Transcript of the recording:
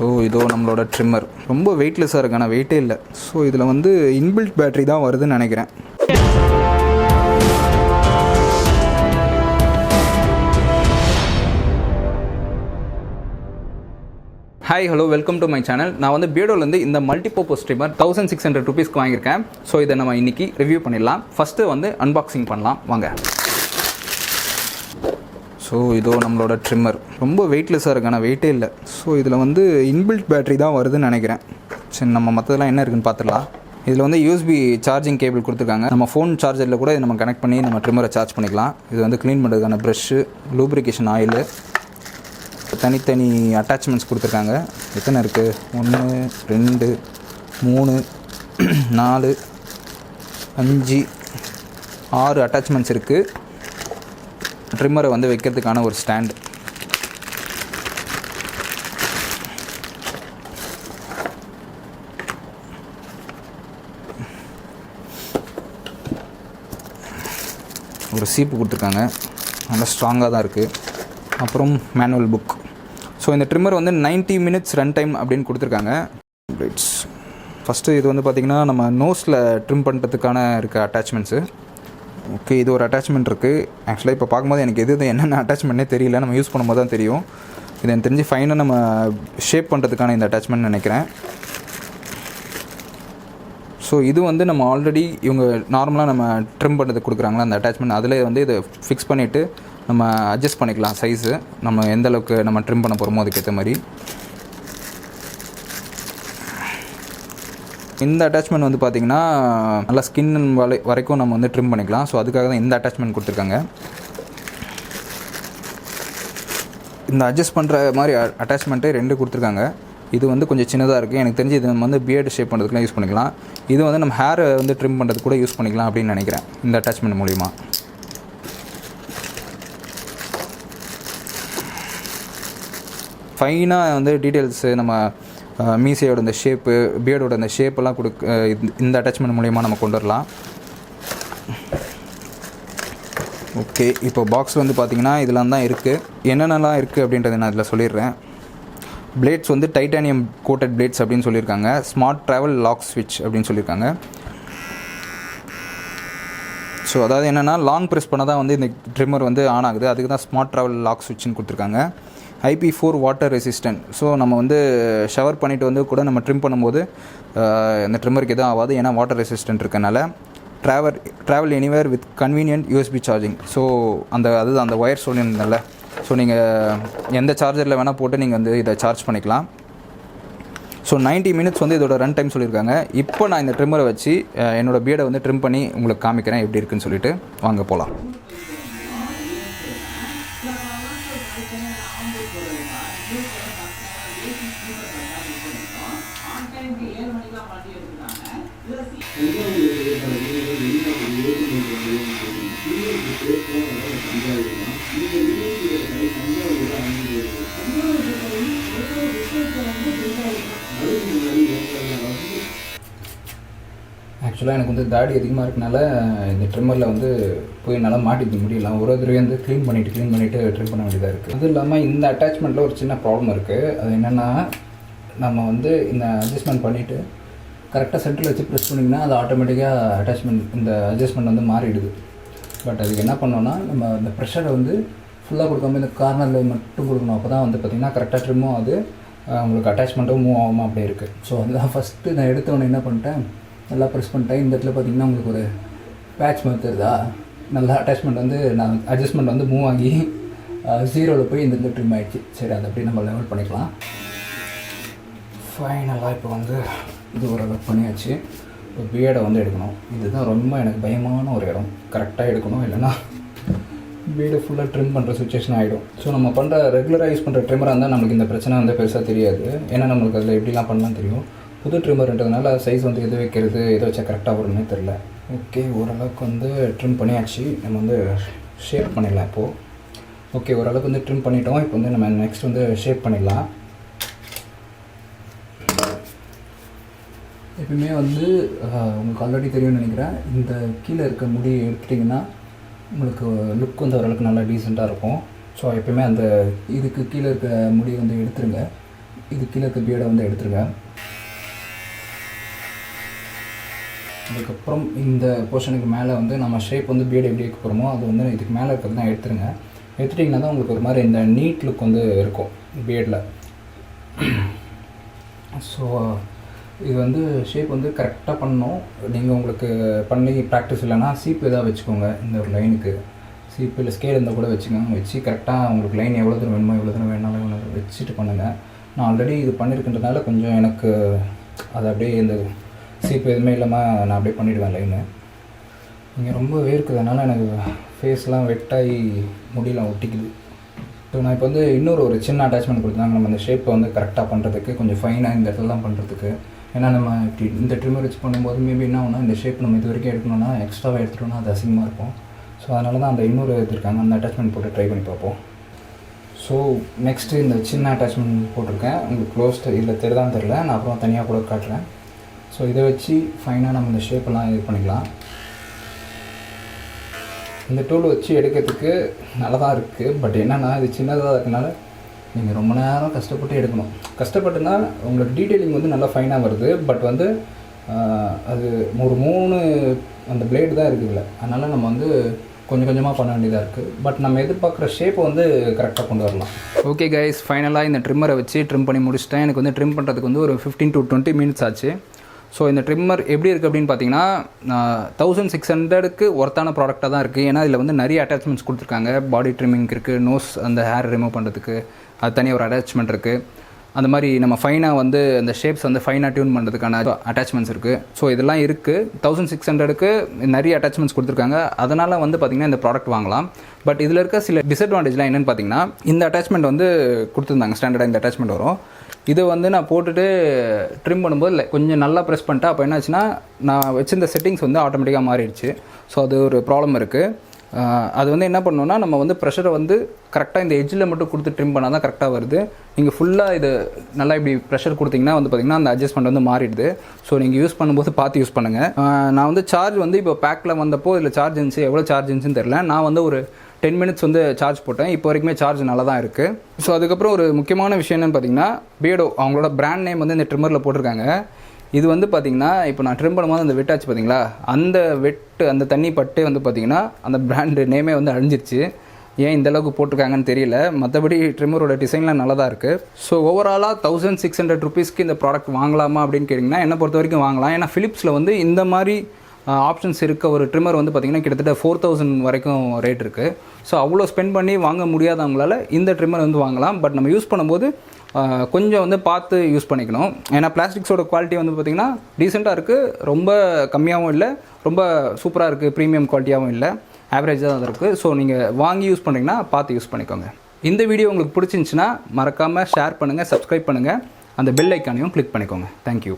So இதோ நம்மளோட trimmer ரொம்ப வெயிட்லெஸ்ஸாக இருக்கு ஆனால் வெயிட்டே இல்லை. ஸோ இதில் வந்து இன்பில்ட் பேட்டரி தான் வருதுன்னு நினைக்கிறேன். Hi hello welcome to my channel நான் வந்து பியர்டோலேருந்து இந்த multipurpose streamer thousand six hundred ருபீஸ்க்கு வாங்கியிருக்கேன். ஸோ இதை நம்ம இன்னைக்கு ரிவ்யூ பண்ணிடலாம். ஃபஸ்ட்டு வந்து அன்பாக்சிங் பண்ணலாம். வாங்க. ஸோ இதோ நம்மளோட ட்ரிம்மர் ரொம்ப வெயிட்லெஸ்ஸாக இருக்கு ஆனால் வெயிட்டே இல்லை. ஸோ இதில் வந்து இன்பில்ட் பேட்டரி தான் வருதுன்னு நினைக்கிறேன். சரி நம்ம மற்றதெல்லாம் என்ன இருக்குன்னு பார்த்துடலாம் இதில் வந்து யூஎஸ்பி சார்ஜிங் கேபிள் கொடுத்துருக்காங்க. நம்ம ஃபோன் சார்ஜரில் கூட இதை நம்ம கனெக்ட் பண்ணி நம்ம ட்ரிம்மரை சார்ஜ் பண்ணிக்கலாம். இது வந்து க்ளீன் பண்ணுறதுக்கான ப்ரஷ்ஷு லூப்ரிகேஷன் ஆயிலு தனித்தனி அட்டாச்மெண்ட்ஸ் கொடுத்துருக்காங்க. எத்தனை இருக்குது ஒன்று ரெண்டு மூணு நாலு அஞ்சு ஆறு அட்டாச்மெண்ட்ஸ் இருக்குது ட்ரிம்மரை வந்து வைக்கிறதுக்கான ஒரு ஸ்டாண்டு ஒரு சீப்பு கொடுத்துருக்காங்க. நல்லா ஸ்ட்ராங்காக தான் இருக்குது அப்புறம் மேனுவல் புக் ஸோ இந்த ட்ரிம்மர் வந்து 90 மினிட்ஸ் ரன் டைம் அப்படின்னு கொடுத்துருக்காங்க. ரைட்ஸ் ஃபஸ்ட்டு இது வந்து பார்த்திங்கன்னா நம்ம நோஸில் ட்ரிம் பண்ணுறதுக்கான இருக்க அட்டாச்மெண்ட்ஸு ஓகே இது ஒரு அட்டாச்மெண்ட் இருக்குது ஆக்சுவலாக இப்போ பார்க்கும்போது எனக்கு எது என்னென்ன அட்டாச்மெண்ட்டே தெரியல. நம்ம யூஸ் பண்ணும்போது தான் தெரியும். இது எனக்கு தெரிஞ்சு ஃபைனாக நம்ம ஷேப் பண்ணுறதுக்கான இந்த அட்டாச்மெண்ட் நினைக்கிறேன். ஸோ இது வந்து நம்ம ஆல்ரெடி இவங்க நார்மலாக நம்ம ட்ரிம் பண்ணுறதுக்கு கொடுக்குறாங்களா அந்த அட்டாச்மெண்ட் அதில் வந்து இதை ஃபிக்ஸ் பண்ணிவிட்டு நம்ம அட்ஜஸ்ட் பண்ணிக்கலாம் சைஸு நம்ம எந்த அளவுக்கு நம்ம ட்ரிம் பண்ண போகிறோமோ அதுக்கேற்ற மாதிரி. இந்த அட்டாச்மெண்ட் வந்து பார்த்தீங்கன்னா நல்லா ஸ்கின் வரை வரைக்கும் நம்ம வந்து ட்ரிம் பண்ணிக்கலாம். ஸோ அதுக்காக தான் இந்த அட்டாச்மெண்ட் கொடுத்துருக்காங்க. இந்த அட்ஜஸ்ட் பண்ணுற மாதிரி அட்டாச்மெண்ட்டே ரெண்டு கொடுத்துருக்காங்க. இது வந்து கொஞ்சம் சின்னதாக இருக்குது எனக்கு தெரிஞ்சு இது நம்ம வந்து பியர்டு ஷேப் பண்ணுறதுக்குலாம் யூஸ் பண்ணிக்கலாம். இது வந்து நம்ம ஹேரை வந்து ட்ரிம் பண்ணுறது கூட யூஸ் பண்ணிக்கலாம் அப்படின்னு நினைக்கிறேன் இந்த அட்டாச்மெண்ட் மூலிமா ஃபைனாக வந்து டீட்டெயில்ஸு நம்ம மீசையோட இந்த ஷேப்பு பியர்டோட இந்த ஷேப்பெல்லாம் கொடுக்க இந்த- இந்த அட்டாச்மெண்ட் மூலிமா நம்ம கொண்டு வரலாம் ஓகே இப்போ பாக்ஸ் வந்து பார்த்தீங்கன்னா இதெல்லாம் தான் இருக்குது என்னென்னலாம் இருக்குது அப்படின்றத நான் இதில் சொல்லிடுறேன். பிளேட்ஸ் வந்து டைட்டானியம் கோட்டட் பிளேட்ஸ் அப்படின்னு சொல்லியிருக்காங்க. ஸ்மார்ட் ட்ராவல் லாக் ஸ்விட்ச் அப்படின்னு சொல்லியிருக்காங்க. ஸோ அதாவது என்னென்னா லாங் ப்ரெஸ் பண்ணால் தான் வந்து இந்த ட்ரிம்மர் வந்து ஆன் ஆகுது. அதுக்கு தான் ஸ்மார்ட் ட்ராவல் லாக் ஸ்விட்ச்னு கொடுத்துருக்காங்க. IP four water resistant so நம்ம வந்து ஷவர் பண்ணிவிட்டு வந்து கூட நம்ம ட்ரிம் பண்ணும்போது இந்த ட்ரிம்மருக்கு எதுவும் ஆகாது. ஏன்னா வாட்டர் ரெசிஸ்டன்ட் இருக்கனால travel travel anywhere with convenient USB charging so அந்த அதுதான் அந்த ஒயர் சொல்லியிருந்தேன்ல. ஸோ நீங்கள் எந்த சார்ஜரில் வேணால் போட்டு நீங்கள் வந்து இதை சார்ஜ் பண்ணிக்கலாம். ஸோ 90 மினிட்ஸ் வந்து இதோட ரன் டைம் சொல்லியிருக்காங்க. இப்போ நான் இந்த ட்ரிம்மரை வச்சு என்னோடய என்னோட வந்து ட்ரிம் பண்ணி உங்களுக்கு காமிக்கிறேன் எப்படி இருக்குன்னு சொல்லிட்டு. வாங்க போகலாம் ஆக்சுவலாக எனக்கு வந்து தாடி அதிகமாக இருக்கனால இந்த ட்ரிம்மரில் வந்து போய் என்னால் மாட்டிக்க முடியல. ஒரு தடவை வந்து க்ளீன் பண்ணிவிட்டு க்ளீன் பண்ணிவிட்டு ட்ரிம் பண்ண வேண்டியதாக இருக்குது அது இல்லாமல் இந்த அட்டாச்மெண்ட்டில் ஒரு சின்ன ப்ராப்ளம் இருக்குது அது என்னென்னா நம்ம வந்து இந்த அட்ஜஸ்ட்மெண்ட் பண்ணிவிட்டு கரெக்டாக சென்டரில் வச்சு ப்ரெஸ் பண்ணிங்கன்னா அது ஆட்டோமேட்டிக்காக அட்டாச்மெண்ட் இந்த அட்ஜஸ்ட்மெண்ட் வந்து மாறிடுது. பட் அதுக்கு என்ன பண்ணோன்னா நம்ம இந்த ப்ரெஷரை வந்து ஃபுல்லாக கொடுக்காம இந்த கார்னரில் மட்டும் கொடுக்கணும். அப்போ தான் வந்து பார்த்திங்கன்னா கரெக்டாக ட்ரிம்மும் அது உங்களுக்கு அட்டாச்மெண்ட்டும் மூவ் ஆகாமல் அப்படியே இருக்குது ஸோ அதுதான் ஃபஸ்ட்டு நான் எடுத்த உடனே என்ன பண்ணிட்டேன் நல்லா ப்ரெஸ் பண்ணிட்டேன். இந்த இடத்துல பார்த்திங்கன்னா உங்களுக்கு ஒரு பேட்ச் மாதிரி தருதா நல்லா அட்டாச்மெண்ட் வந்து நான் அட்ஜஸ்ட்மெண்ட் வந்து மூவ் ஆகி ஜீரோவில் போய் இந்த இடத்துல ட்ரிம் ஆகிடுச்சு சரி அதை அப்படியே நம்ம லெவல் பண்ணிக்கலாம். ஃபைனலாக இப்போ வந்து இது ஒரு அளவுக்கு பண்ணியாச்சு இப்போ பியர்டை வந்து எடுக்கணும். இதுதான் ரொம்ப எனக்கு பயமான ஒரு இடம். கரெக்டாக எடுக்கணும். இல்லைன்னா வீடு ஃபுல்லாக ட்ரிம் பண்ணுற சுச்சுவேஷன் ஆகிடும் ஸோ நம்ம பண்ணுற ரெகுலராக யூஸ் பண்ணுற ட்ரிம்மராக இருந்தால் நம்மளுக்கு இந்த பிரச்சனை வந்து பெருசாக தெரியாது. ஏன்னா நம்மளுக்கு அதில் எப்படிலாம் பண்ணலாம் தெரியும். புது ட்ரிம்மர்ன்றதுனால சைஸ் வந்து எது வைக்கிறது எது வச்சா கரெக்டாக வரும்னே தெரில ஓகே ஓரளவுக்கு வந்து ட்ரிம் பண்ணியாச்சு. நம்ம வந்து ஷேப் பண்ணிடலாம் இப்போது ஓகே ஓரளவுக்கு வந்து ட்ரிம் பண்ணிட்டோம். இப்போ வந்து நம்ம நெக்ஸ்ட் வந்து ஷேப் பண்ணிடலாம். எப்பயுமே வந்து உங்களுக்கு ஆல்ரெடி தெரியும்னு நினைக்கிறேன். இந்த கீழே இருக்க முடி எடுத்துட்டிங்கன்னா உங்களுக்கு லுக் வந்து ஓரளவுக்கு நல்லா டீசெண்டாக இருக்கும். ஸோ எப்பயுமே அந்த இதுக்கு கீழே இருக்க முடியை வந்து எடுத்துருங்க. இது கீழே இருக்க பியர்டை வந்து எடுத்துருங்க. அதுக்கப்புறம் இந்த போர்ஷனுக்கு மேலே வந்து நம்ம ஷேப் வந்து பியர்டு எப்படி வைக்க போகிறோமோ அது வந்து இதுக்கு மேலே இருக்கிறது தான் எடுத்துருங்க. எடுத்துட்டிங்கன்னா தான் உங்களுக்கு ஒரு மாதிரி இந்த நீட் லுக் வந்து இருக்கும் பியர்டில் ஸோ இது வந்து ஷேப் வந்து கரெக்டாக பண்ணணும். நீங்கள் உங்களுக்கு பண்ணி ப்ராக்டிஸ் இல்லைன்னா சீப்பு எதாவது வச்சுக்கோங்க இந்த ஒரு லைனுக்கு சீப்பு இல்லை ஸ்கேல் இருந்தால் கூட வச்சுக்கோங்க. வச்சு கரெக்டாக உங்களுக்கு லைன் எவ்வளோ தூரம் வேணுமோ எவ்வளோ தூரம் வேணாலும் வச்சுட்டு பண்ணுங்கள் நான் ஆல்ரெடி இது பண்ணியிருக்கின்றதுனால கொஞ்சம் எனக்கு அது அப்படியே இந்த சீப்பு எதுவுமே இல்லாமல் நான் அப்படியே பண்ணிவிடுவேன் லைனு இங்கே ரொம்ப வேர்க்குதுனால எனக்கு ஃபேஸ்லாம் வெட்டாகி முடியலாம் ஒட்டிக்குது. ஸோ நான் இப்போ வந்து இன்னொரு ஒரு சின்ன அட்டாச்மெண்ட் கொடுத்தாங்க நம்ம அந்த ஷேப்பை வந்து கரெக்டாக பண்ணுறதுக்கு கொஞ்சம் ஃபைனாக இந்த இடத்துலலாம் பண்ணுறதுக்கு ஏன்னா நம்ம இப்படி இந்த ட்ரிம்மர் வச்சு பண்ணும்போது மேபி என்ன ஆகுனா இந்த ஷேப் நம்ம இது வரைக்கும் எடுக்கணும்னா எக்ஸ்ட்ராவாக எடுத்துட்டோம்னா அது அசிங்கமாக இருக்கும். ஸோ அதனால தான் அந்த இன்னொரு எடுத்துருக்காங்க அந்த அட்டாச்மெண்ட் போட்டு ட்ரை பண்ணி பார்ப்போம். ஸோ நெக்ஸ்ட்டு இந்த சின்ன அட்டாச்மெண்ட் போட்டிருக்கேன். உங்களுக்கு க்ளோஸ்ட் இதில் தெரிதான் தெரில நான் அப்புறம் தனியாக கூட காட்டுறேன். ஸோ இதை வச்சு ஃபைனாக நம்ம இந்த ஷேப்பெல்லாம் இது பண்ணிக்கலாம். இந்த டூல் வச்சு எடுக்கிறதுக்கு நல்லா தான் இருக்குது பட் என்னென்னா இது சின்னதாக இருக்கனால நீங்கள் ரொம்ப நேரம் கஷ்டப்பட்டு எடுக்கணும். கஷ்டப்பட்டுனா உங்களுக்கு டீட்டெயிலிங் வந்து நல்லா ஃபைனாக வருது. பட் வந்து அது ஒரு மூணு அந்த பிளேடு தான் இருக்குதுல்ல அதனால் நம்ம வந்து கொஞ்சம் கொஞ்சமாக பண்ண வேண்டியதாக இருக்குது பட் நம்ம எதிர்பார்க்குற ஷேப்பை வந்து கரெக்டாக கொண்டு வரலாம். ஓகே கைஸ் ஃபைனலாக இந்த ட்ரிம்மரை வச்சு ட்ரிம் பண்ணி முடிச்சிட்டேன். எனக்கு வந்து ட்ரிம் பண்ணுறதுக்கு வந்து ஒரு ஃபிஃப்டீன் டு டுவெண்ட்டி மினிட்ஸ் ஆச்சு. ஸோ இந்த ட்ரிம்மர் எப்படி இருக்குது அப்படின்னு பார்த்தீங்கன்னா தௌசண்ட் சிக்ஸ் ஹண்ட்ரடுக்கு ஒர்த்தான ப்ராடக்டாக தான் இருக்குது ஏன்னா இதில் வந்து நிறைய அட்டாச்மெண்ட்ஸ் கொடுத்துருக்காங்க. பாடி ட்ரிம்மிங் இருக்குது நோஸ் அந்த ஹேர் ரிமூவ் பண்ணுறதுக்கு அது தனியாக ஒரு அட்டாச்மெண்ட் இருக்குது அந்த மாதிரி நம்ம ஃபைனாக வந்து அந்த ஷேப்ஸ் வந்து ஃபைனாக டியூன் பண்ணுறதுக்கான அட்டாச்மெண்ட்ஸ் இருக்குது ஸோ இதெல்லாம் இருக்குது தௌசண்ட் சிக்ஸ் ஹண்ட்ரடுக்கு நிறைய அட்டாச்மெண்ட்ஸ் கொடுத்துருக்காங்க. அதனால் வந்து பார்த்திங்கன்னா இந்த ப்ராடக்ட் வாங்கலாம். பட் இதில் இருக்க சில டிஸ்அட்வான்டேஜ்லாம் என்னென்னு பார்த்தீங்கன்னா இந்த அட்டாச்மெண்ட் வந்து கொடுத்துருந்தாங்க. ஸ்டாண்டர்டாக இந்த அட்டாச்மெண்ட் வரும். இதை வந்து நான் போட்டுட்டு ட்ரிம் பண்ணும்போது இல்லை கொஞ்சம் நல்லா ப்ரெஸ் பண்ணிட்டேன் அப்போ என்னாச்சுன்னா நான் வச்சிருந்த செட்டிங்ஸ் வந்து ஆட்டோமேட்டிக்காக மாறிடுச்சு. ஸோ அது ஒரு ப்ராப்ளம் இருக்குது அது வந்து என்ன பண்ணணும்னா நம்ம வந்து ப்ரெஷரை வந்து கரெக்டாக இந்த எஜ்ஜில் மட்டும் கொடுத்து ட்ரிம் பண்ணால் தான் கரெக்டாக வருது. நீங்கள் ஃபுல்லாக இது நல்லா இப்படி ப்ரெஷர் கொடுத்தீங்கன்னா வந்து பார்த்திங்கன்னா அந்த அட்ஜஸ்ட்மெண்ட் வந்து மாறிடுது. ஸோ நீங்கள் யூஸ் பண்ணும்போது பார்த்து யூஸ் பண்ணுங்கள் நான் வந்து சார்ஜ் வந்து இப்போ பேக்கில் வந்தப்போ இதில் சார்ஜ் இருந்துச்சு எவ்வளோ சார்ஜ் இருந்துச்சுன்னு தெரில நான் வந்து ஒரு டென் மினிட்ஸ் வந்து சார்ஜ் போட்டேன். இப்போ வரைக்குமே சார்ஜ் நல்லா தான் இருக்குது ஸோ அதுக்கப்புறம் ஒரு முக்கியமான விஷயம் என்னென்னு பார்த்தீங்கன்னா பியடோ அவங்களோட பிராண்ட் நேம் வந்து இந்த ட்ரிம்மரில் போட்டிருக்காங்க. இது வந்து பார்த்தீங்கன்னா இப்போ நான் ட்ரிம் பண்ணும்போது அந்த வெட்டாச்சு பார்த்தீங்களா அந்த வெட்டு அந்த தண்ணி பட்டே வந்து பார்த்தீங்கன்னா அந்த பிராண்டு நேமே வந்து அழிஞ்சிருச்சு. ஏன் இந்த அளவுக்கு போட்டிருக்காங்கன்னு தெரியல. மற்றபடி ட்ரிம்மரோட டிசைன்லாம் நல்லா தான் இருக்குது ஸோ ஓவராலாக தௌசண்ட் சிக்ஸ் ஹண்ட்ரட் ருபீஸ்க்கு இந்த ப்ராடக்ட் வாங்கலாமா அப்படின்னு கேட்டிங்கன்னா என்னை பொறுத்த வரைக்கும் வாங்கலாம். ஏன்னா ஃபிலிப்ஸில் வந்து இந்த மாதிரி ஆப்ஷன்ஸ் இருக்க ஒரு ட்ரிம்மர் வந்து பார்த்திங்கன்னா கிட்டத்தட்ட ஃபோர் தௌசண்ட் வரைக்கும் ரேட் இருக்குது ஸோ அவ்வளோ ஸ்பெண்ட் பண்ணி வாங்க முடியாதவங்களால இந்த ட்ரிம்மர் வந்து வாங்கலாம். பட் நம்ம யூஸ் பண்ணும்போது கொஞ்சம் வந்து பார்த்து யூஸ் பண்ணிக்கணும். ஏன்னா பிளாஸ்டிக்ஸோட குவாலிட்டி வந்து பார்த்திங்கன்னா டீசெண்டாக இருக்குது ரொம்ப கம்மியாகவும் இல்லை. ரொம்ப சூப்பராக இருக்குது ப்ரீமியம் குவாலிட்டியாகவும் இல்லை. ஆவரேஜாக தான் இருக்குது ஸோ நீங்கள் வாங்கி யூஸ் பண்ணுறீங்கன்னா பார்த்து யூஸ் பண்ணிக்கோங்க. இந்த வீடியோ உங்களுக்கு பிடிச்சிருந்துச்சின்னா மறக்காமல் ஷேர் பண்ணுங்கள் சப்ஸ்கிரைப் பண்ணுங்கள் அந்த பெல் ஐக்கானையும் கிளிக் பண்ணிக்கோங்க. தேங்க்யூ